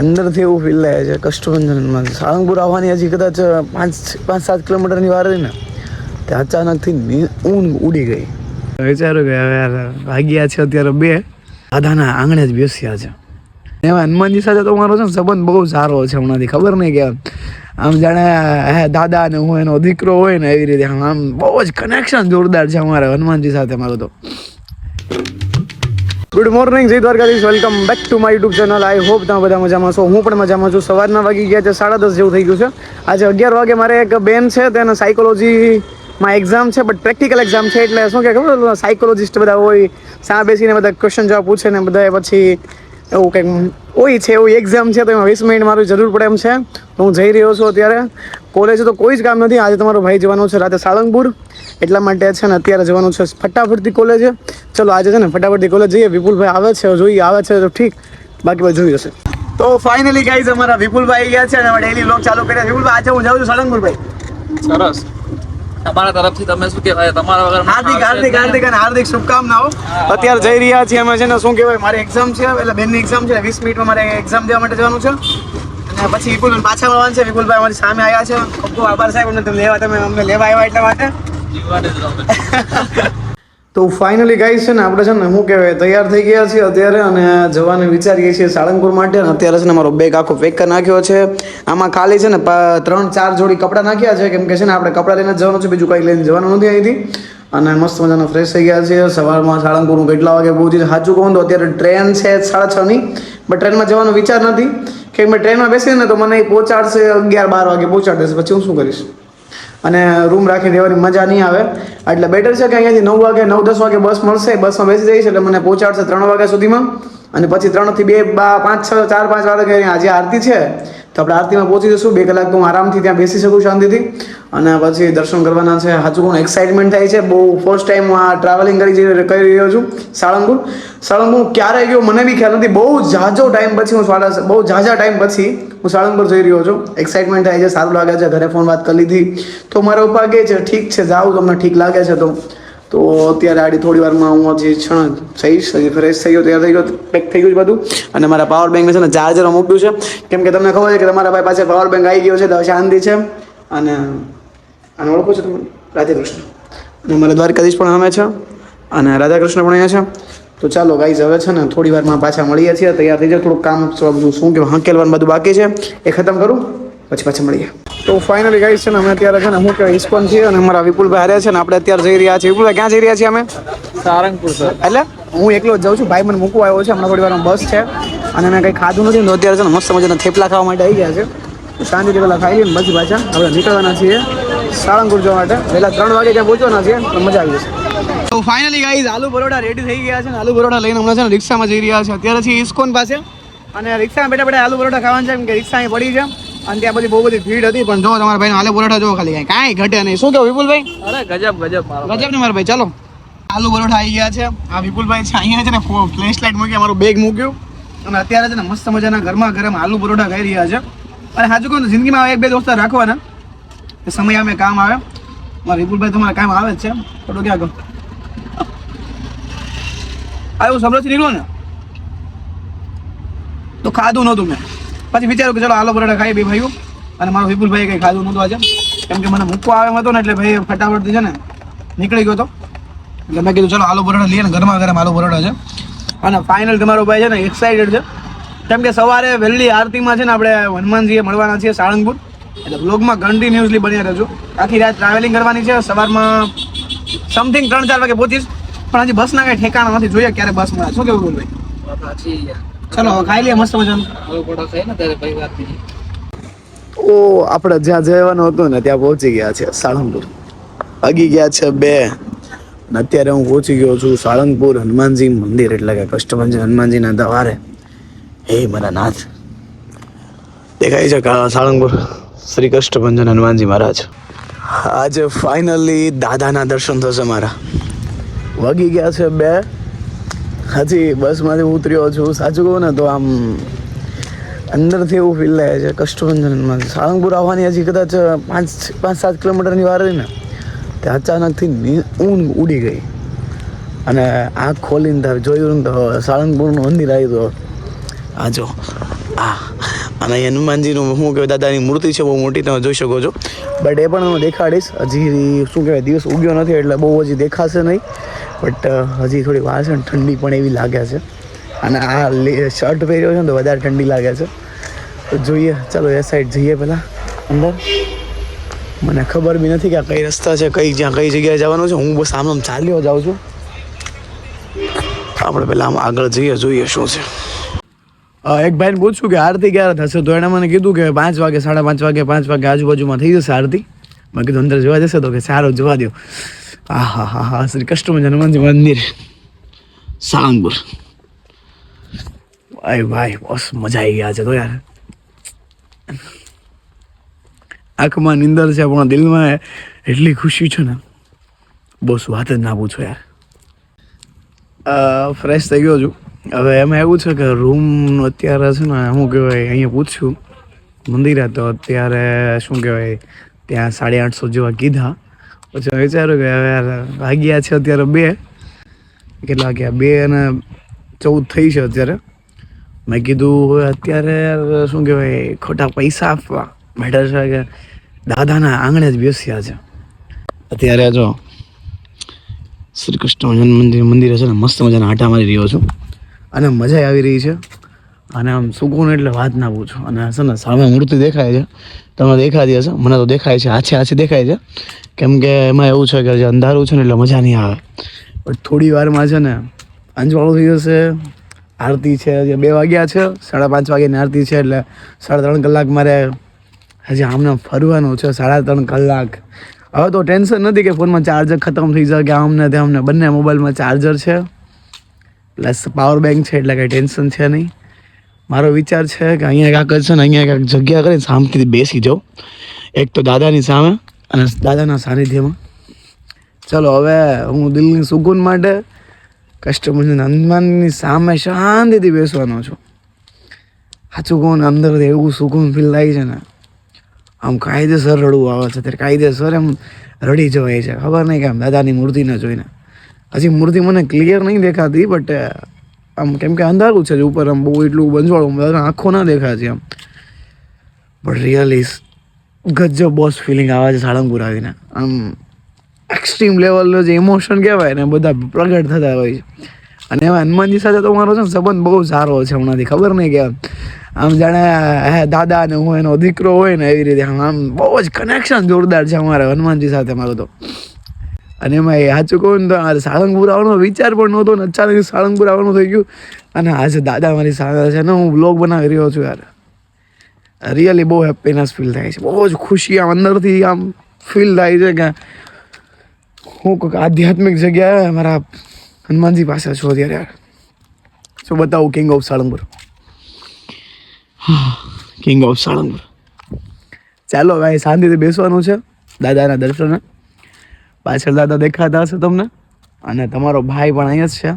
અંદરથી એવું ફીલ થાય છે કષ્ટભંજનમાં સાળંગપુર આવવાની હજી કદાચ પાંચ પાંચ સાત કિલોમીટરની વાર રહી ને તે અચાનકથી ઊંઘ ઉડી ગઈ. વિચારું કે હવે યાર વાગ્યા છે અત્યારે બે દાદાના આંગણે જ બેસ્યા છે. એમાં હનુમાનજી સાથે તો મારો છે ને સંબંધ બહુ સારો છે હમણાંથી, ખબર નહીં કે આમ જાણે, હે, દાદા ને હું એનો દીકરો હોય ને એવી રીતે, આમ બહુ જ કનેક્શન જોરદાર છે અમારે હનુમાનજી સાથે મારું તો. ગુડ મોર્નિંગ જય Dwarkadhish. Welcome back to my YouTube channel I hope તમે બધા મજામાં છો. હું પણ મજામાં છું. સવારના વાગી ગયા છે, સાડા દસ જેવું થઈ ગયું છે. આજે અગિયાર વાગે મારે એક બેન છે તેને સાયકોલોજીમાં એક્ઝામ છે બટ પ્રેક્ટિકલ એક્ઝામ છે, એટલે શું કે ખબર સાયકોલોજીસ્ટ બધા હોય સા બેસીને બધા ક્વેશ્ચન જવાબ પૂછે ને બધા પછી એવું કંઈક હોય છે, એવું એક્ઝામ છે, તો એમાં વીસ મિનિટ મારું જરૂર પડે એમ છે. તો હું જઈ રહ્યો છું અત્યારે. કોલેજ તો કોઈ જ કામ નથી. આજે તમારો ભાઈ જવાનો છે રાતે સાળંગપુર. એટલા માટે છે ને અત્યારે જવાનું છે ફટાફટથી કોલેજે ચલો, આજે છે ને ફટાફટથી કોલેજ જઈએ. વિપુલભાઈ આવે છે જોઈએ આવે છે, તો ઠીક. બાકી બધું જોઈ હશે. તો ફાઇનલી ગાઈઝ અમારા વિપુલભાઈ ગયા છે અને ડેલી લોક ચાલુ કર્યા. વિપુલભાઈ, આજે હું જાઉં છું સાળંગપુર ભાઈ. સરસ. તમારા તરફથી તમે શું કહેવાય? તમારા વગર હાર્દિક હાર્દિક હાર્દિક અને હાર્દિક શુભકામનાઓ. અત્યારે જઈ રહ્યા છીએ અમે છે ને શું કહેવાય મારી એક્ઝામ છે એટલે બેનની એક્ઝામ છે વીસ મિનિટમાં મારે એક્ઝામ દેવા માટે જવાનું છે. અને પછી વિપુલ પાછા મળવાનું છે વિપુલભાઈ અમારી સામે આવ્યા છે. ખૂબ ખૂબ આભાર સાહેબ અમને લેવા તમે અમને લેવા આવ્યા એટલા માટે. જીવવાને. તો ફાઇનલી ગાઈસ છે ને આપણે છે ને શું કહેવાય, તૈયાર થઈ ગયા છીએ અત્યારે અને જવાનું વિચારીએ છીએ સાળંગપુર માટે અને અત્યારે છે ને મારો બેગ આખો પેક કરી નાખ્યો છે. આમાં ખાલી છે ને ત્રણ, ચાર જોડી કપડાં નાખ્યા છે, કેમ કે છે ને આપણે કપડાં લઈને જવાનું છે, બીજું કંઈ લઈને જવાનું નથી અહીંથી. અને મસ્ત મજાના ફ્રેશ થઈ ગયા છીએ. સવારમાં સાળંગપુર હું કેટલા વાગે પહોંચી સાચું કહું તો અત્યારે ટ્રેન છે સાડા છ ની બટ ટ્રેનમાં જવાનો વિચાર નથી. કેમ કે ટ્રેનમાં બેસીને તો મને પહોંચાડશે અગિયાર બાર વાગે પહોંચાડી દેશે પછી હું શું કરીશ? અને રૂમ રાખી દેવાની મજા નહીં આવે. એટલે બેટર છે કે અહીંયાથી નવ વાગે, નવ, દસ વાગે બસ મળશે. બસમાં બેસી જઈશ એટલે મને પહોંચાડશે ત્રણ વાગ્યા સુધીમાં. અને પછી ત્રણથી બે, બા, પાંચ, છ, ચાર, પાંચ વાગે આજે આરતી છે. તો આપણે આરતીમાં પહોંચી જશું બે કલાક તો હું આરામથી ત્યાં બેસી શકું શાંતિથી. અને પછી દર્શન કરવાના છે. સાચું ઘણું એક્સાઇટમેન્ટ થાય છે. બહુ ફર્સ્ટ ટાઈમ હું આ ટ્રાવેલિંગ કરી કરી રહ્યો છું, સાળંગપુર. સાળંગપુર ક્યારે ગયો, મને બી ખ્યાલ નથી. બહુ ઝાઝો ટાઈમ પછી હું સાડા બહુ ઝાઝા ટાઈમ પછી હું સાળંગપુર જઈ રહ્યો છું. એક્સાઇટમેન્ટ થાય છે, સારું લાગે છે. ઘરે ફોન વાત કરી લીધી. તો મારા પપ્પા કહે છે, ઠીક છે, જાઉં. તમને ઠીક લાગે છે તો તો અત્યારે આડી થોડી વારમાં હું હજી ક્ષણ થઈશ, હજી ફ્રેશ થઈ ગયો, તૈયાર થઈ ગયો પેક થઈ ગયું છે બધું. અને મારા પાવર બેંક છે ને ચાર્જર મૂક્યું છે. કેમ કે તમને ખબર છે કે તમારા ભાઈ પાસે પાવર બેંક આવી ગયો છે તો શાંતિ છે. અને અને ઓળખો છો તમે, રાધાકૃષ્ણ. અને મારા દ્વારકાધીશ પણ અમે છે. અને રાધાકૃષ્ણ પણ અહીંયા છે. તો ચાલો ગાઈઝ હવે છે ને થોડી વારમાં પાછા મળીએ છીએ. તૈયાર થઈ જાય થોડુંક કામ શું કે હંકેલવાનું બધું બાકી છે. એ ખતમ કરું, પછી પાછા મળીએ. તો ફાઇનલી ગઈ છે ને અમે અત્યારે છે ને હું કે ઇસ્કોન છીએ અને અમારા વિપુલભાઈ હારે છે ને આપણે અત્યારે જઈ રહ્યા છીએ. વિપુલભાઈ ક્યાં જઈ રહ્યા છીએ અમે? સારંગપુર સર એટલે? હું એકલો જ જાઉં છું. ભાઈ મને મૂકવા આવ્યો છે. હમણાં થોડી વારમાં બસ છે અને મેં કંઈ ખાધું નથી તો અત્યારે છે ને મસ્ત મજાના થેપલા ખાવા માટે આવી ગયા છે. શાંતિથી પેલા ખાઈ લઈએ ને પછી આપણે નીકળવાના છીએ સાળંગપુર જવા માટે. પહેલા ત્રણ વાગે ત્યાં પહોંચવાના છીએ તો મજા આવી જશે. તો finally guys aloo paratha ready થઈ ગયા છે ને. આલુ પરોઠા લઈને હમણાં છે ને રિક્ષામાં જઈ રહ્યા છે. અત્યારે છે ઇસ્કોન પાસે અને રિક્ષામાં બેઠા બેઠા આલુ પરોઠા ખાવાનું છે કે રિક્ષા અહીં પડી છે. અને ત્યાં બધી બહુ બધી ભીડ હતી પણ જો તમારા ભાઈ આલુ પરોઠા જો ખાલી કાંઈ. ઘટે નહીં. શું કહો વિપુલભાઈ? અરે ગજબ ગજબ ગજબ ને મારા ભાઈ. ચાલો. આલુ પરોઠા આવી ગયા છે. આ વિપુલભાઈ છે અહીંયા છે ને ફ્લેશ લાઇટ મૂકી અમારું બેગ મૂક્યું. અને અત્યારે છે ને મસ્ત મજાના ઘરમાં ગરમ આલુ પરોઠા ખાઈ રહ્યા છે. અને સાચું કહું જિંદગીમાં એક બે દોસ્તાર રાખવાના. એ સમય અમે કામ આવે. મારા વિપુલભાઈ તમારા કામ આવે જ છે. થોડું ક્યાં કહું? આવ્યું સબરથી નીકળો ને. તો ખાધું નહોતું મેં. પછી વિચાર્યું કે ચલો આલો પરોઠા ખાઈ બે ભાઈઓ. અને મારો વિપુલભાઈ કંઈ ખાધું નહોતું આજે. કેમ કે મને મૂકવા આવ્યો હતો ને એટલે ભાઈ ફટાફટથી છે ને નીકળી ગયો હતો. એટલે મેં કીધું, ચલો આલુ પરોઠા લઈએ ને ગરમા ગરમ આલુ પરોઠા છે. અને ફાઇનલ તમારો ભાઈ છે ને એક્સાઇટેડ છે. કેમ કે સવારે વહેલી આરતીમાં છે ને આપણે હનુમાનજીએ મળવાના છીએ સાળંગપુર. એટલે બ્લોગમાં કન્ટિન્યુઅસલી બન્યા રહેજો. આખી રાત ટ્રાવેલિંગ કરવાની છે. સવારમાં સમથિંગ ત્રણ ચાર વાગે પહોંચીશ. પણ હજી બસના કાંઈ ઠેકાણા નથી. જોઈએ ક્યારે બસ મળે. શું કેવું બોલ ભાઈ ચલો ખાઈ લે મસ્ત મજાનું. આલુ પરોઠા ને ત્યારે ભાઈ વાત બીજી ઓ આપણે જ્યાં જવાનું હતું ને ત્યાં પહોંચી ગયા છે સાળંગપુર. વાગી ગયા છે બે. ને અત્યારે હું પહોંચી ગયો છું સાળંગપુર હનુમાનજી મંદિર એટલે કે કષ્ટભંજન હનુમાનજીના દવારે. હે મારા નાથ. દેખાય છે કા સાળંગપુર? શ્રી કષ્ટભંજન હનુમાનજી મહારાજ. આજે ફાઇનલી દાદાના દર્શન થશે મારા. વાગી ગયા છે બે. હજી, બસમાંથી ઉતર્યો છું. સાચું કહું ને તો આમ અંદરથી એવું ફીલ થાય છે, કષ્ટભંજનમાં. સાળંગપુર આવવાની હજી કદાચ પાંચ પાંચ સાત કિલોમીટરની વાર રહી ને, તે અચાનકથી ઊંઘ ઉડી ગઈ. અને આંખ ખોલીને તાર જોયું ને તો સાળંગપુરનું મંદિર આવ્યું તો, આ જો, આ. અને હનુમાનજીનું શું કહેવાય, દાદાની મૂર્તિ છે, બહુ મોટી, તમે જોઈ શકો છો. બટ એ પણ હું દેખાડીશ. હજી શું કહેવાય, દિવસ ઉગ્યો નથી, એટલે બહુ હજી દેખાશે નહીં. બટ હજી થોડી વાર છે ને ઠંડી પણ એવી લાગે છે. અને આ શર્ટ પહેર્યો છે ને તો વધારે ઠંડી લાગે છે. તો જોઈએ, ચાલો એ સાઈડ જઈએ પહેલાં. અંદર. મને ખબર બી નથી કે આ કઈ રસ્તા છે, કઈ જ્યાં, કઈ જગ્યાએ જવાનું છે. હું બસ આમ આમ ચાલ્યો જાઉં છું. આપણે પહેલાં આમ આગળ જઈએ, જોઈએ શું છે. એક ભાઈને પૂછ્યું કે આરતી ક્યારે થશે? તો એણે મને કીધું કે પાંચ વાગે, સાડા પાંચ વાગે પાંચ વાગે આજુબાજુમાં થઈ જશે આરતી. મેં કીધું, અંદર જોવા જશે તો કે સારું, જોવા દો આ હા હા હા શ્રી કૃષ્ણ હનુમાનજી મંદિર સાળંગપુર ભાઈ ભાઈ બસ મજા આવી ગયા છે તો યાર આંખમાં નિંદર છે પણ દિલમાં એટલી ખુશી છે ને બસ વાત જ ના પૂછો યાર ફ્રેશ થઈ ગયો છું હવે એમાં એવું છે કે રૂમનું અત્યારે છે ને શું કહેવાય અહીંયા પૂછ્યું મંદિરે તો અત્યારે શું કહેવાય ત્યાં સાડી આઠસો જેવા કીધા પછી વિચાર્યું કે હવે યાર વાગ્યા છે અત્યારે બે. કેટલા વાગ્યા? બે અને ચૌદ થઈ છે અત્યારે. મેં કીધું, હવે અત્યારે યાર શું કહેવાય, ખોટા પૈસા આપવા. બેટર છે કે દાદાના આંગણે જ બેસ્યા છે. અત્યારે જો શ્રી કૃષ્ણ જન્મ મંદિર મંદિરે છે ને મસ્ત મજાના આટા મારી રહ્યો છું. અને મજા આવી રહી છે. અને આમ સુકૂન એટલે વાત ના પૂછો. અને છે ને સામે મૂર્તિ દેખાય છે. તમને દેખાતી હશે. મને તો દેખાય છે. આછે આછે દેખાય છે. કેમ કે એમાં એવું છે કે જે અંધારું છે ને એટલે મજા નહીં આવે. પણ થોડી વારમાં છે ને અંજવાળું થઈ જશે. આરતી છે જે બે વાગ્યા છે, સાડા પાંચ વાગ્યાની આરતી છે એટલે સાડા ત્રણ કલાક મારે હજી આમને ફરવાનું છે, સાડા ત્રણ કલાક. હવે તો ટેન્શન નથી કે ફોનમાં ચાર્જર ખતમ થઈ જાય કે આમને તે અમને બંને મોબાઈલમાં ચાર્જર છે. પ્લસ પાવર બેંક છે એટલે કંઈ ટેન્શન છે નહીં. મારો વિચાર છે કે અહીંયા કાંક છે ને, અહીંયા કાંક જગ્યા કરીને શાંતિથી બેસી જાઉં. એક તો દાદાની સામે અને દાદાના સાનિધ્યમાં. ચલો, હવે હું દિલની સુકૂન માટે કસ્ટમર હનુમાનની સામે શાંતિથી બેસવાનો છું. સાચું કહું ને અંદરથી એવું સુકૂન ફીલ થાય છે ને, આમ કાયદેસર રડવું આવે છે. ત્યારે કાયદેસર એમ રડી જવાય છે. ખબર નહીં કે આમ દાદાની મૂર્તિને જોઈને. હજી મૂર્તિ મને ક્લિયર નહીં દેખાતી બટ આમ કેમ કે અંધારું છે ઉપર, આમ બહુ એટલું બંજવાળું આંખો ના દેખાતી આમ. બટ રિયલી ગજબ બોસ ફિલિંગ આવે છે સાળંગપુર આવીને. આમ એક્સ્ટ્રીમ લેવલનો જે ઇમોશન કહેવાય ને, બધા પ્રગટ થતા હોય છે. અને એમાં હનુમાનજી સાથે તો મારો છે ને સંબંધ બહુ સારો છે હમણાંથી, ખબર નહીં કે આમ જાણે, હે, દાદા ને હું, એનો દીકરો હોય ને, એવી રીતે. આમ બહુ જ કનેક્શન જોરદાર છે અમારે હનુમાનજી સાથે મારું તો. અને એમાં એ સાચું કહું ને તો આ સાળંગપુર આવવાનો વિચાર પણ નહોતો ને, અચાનક સાળંગપુર આવવાનું થઈ ગયું. અને આજે દાદા મારી સાથે છે ને, હું બ્લોગ બનાવી રહ્યો છું યાર. રિયલી બહુ હેપીનેસ ફીલ થાય છે. બહુ જ ખુશી આમ અંદરથી આમ ફીલ થાય છે કે હું કોઈક આધ્યાત્મિક જગ્યાએ મારા હનુમાનજી પાસે છું અત્યારે. શું બતાવું king of Salangpur king of Salangpur ચાલો ભાઈ શાંતિથી બેસવાનું છે. દાદાના દર્શને. પાછળ દાદા દેખાતા હશે તમને. અને તમારો ભાઈ પણ અહીંયા જ છે.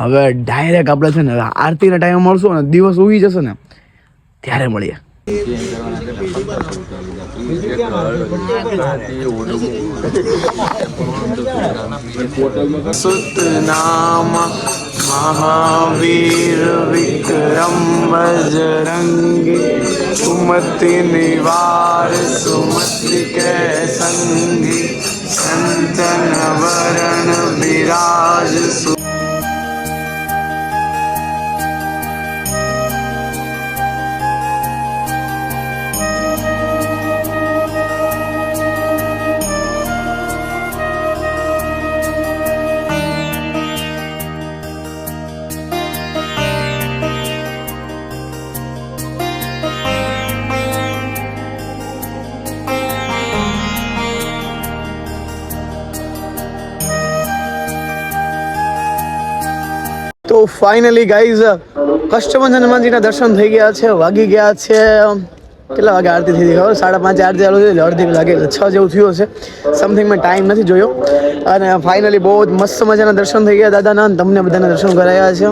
હવે ડાયરેક્ટ આપણે છે ને આરતીના ટાઈમ મળશું અને દિવસ ઉગી જશે ને. ત્યારે મળીએ. સુતનામ મહાવીર વિક્રમ બજરંગી, સુમતિ નિવાર સુમતિ કે સંગી, સંતન વરણ વિરાજ સુ ફાઇનલી ગાઈઝ કસ્ટમર હનુમાનજીના દર્શન થઈ ગયા છે, વાગી ગયા છે કેટલા વાગે આરતી થઈ ખબર? સાડા પાંચ આરતી ચાલુ છે અડધી લાગે છ જેવું થયું હશે. સમથિંગ મેં ટાઈમ નથી જોયો. અને ફાઇનલી બહુ જ મસ્ત મજાના દર્શન થઈ ગયા, દાદાના તમને બધાને દર્શન કરાયા છે.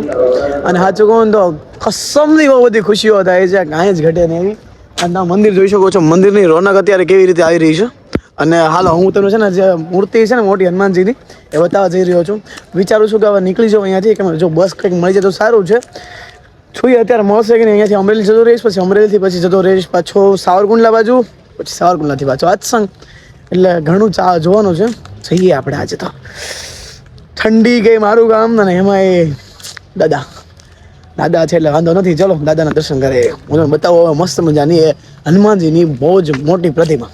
અને સાચું કહું તો કસમની બહુ બધી ખુશીઓ થાય છે કાંઈ જ ઘટે નહીં. અને મંદિર જોઈ શકો છો, મંદિરની રોનક અત્યારે કેવી રીતે આવી રહી છે? અને હાલો, હું તમને છે ને જે મૂર્તિ છે ને મોટી હનુમાનજીની, એ બતાવવા જઈ રહ્યો છું. વિચારું છું કે હવે નીકળી જાઉં અહીંયાથી કે જો બસ કંઈક મળી જાય તો સારું છે. છું અત્યારે મળશે કે નહીં, અહીંયાથી અમરેલી જતો રહીશ, પછી અમરેલીથી પછી જતો રહીશ, પાછો સાવરકુંડલા બાજુ, પછી સાવરકુંડલાથી પાછો આજસંગ એટલે ઘણું ચા જોવાનું છે. જઈએ આપણે આજે તો. ઠંડી ગઈ મારું ગામ ને એમાં એ દાદા. દાદા છે એટલે વાંધો નથી. ચલો, દાદાના દર્શન કરે. હું તમને બતાવો મસ્ત મજાની એ હનુમાનજીની બહુ જ મોટી પ્રતિમા.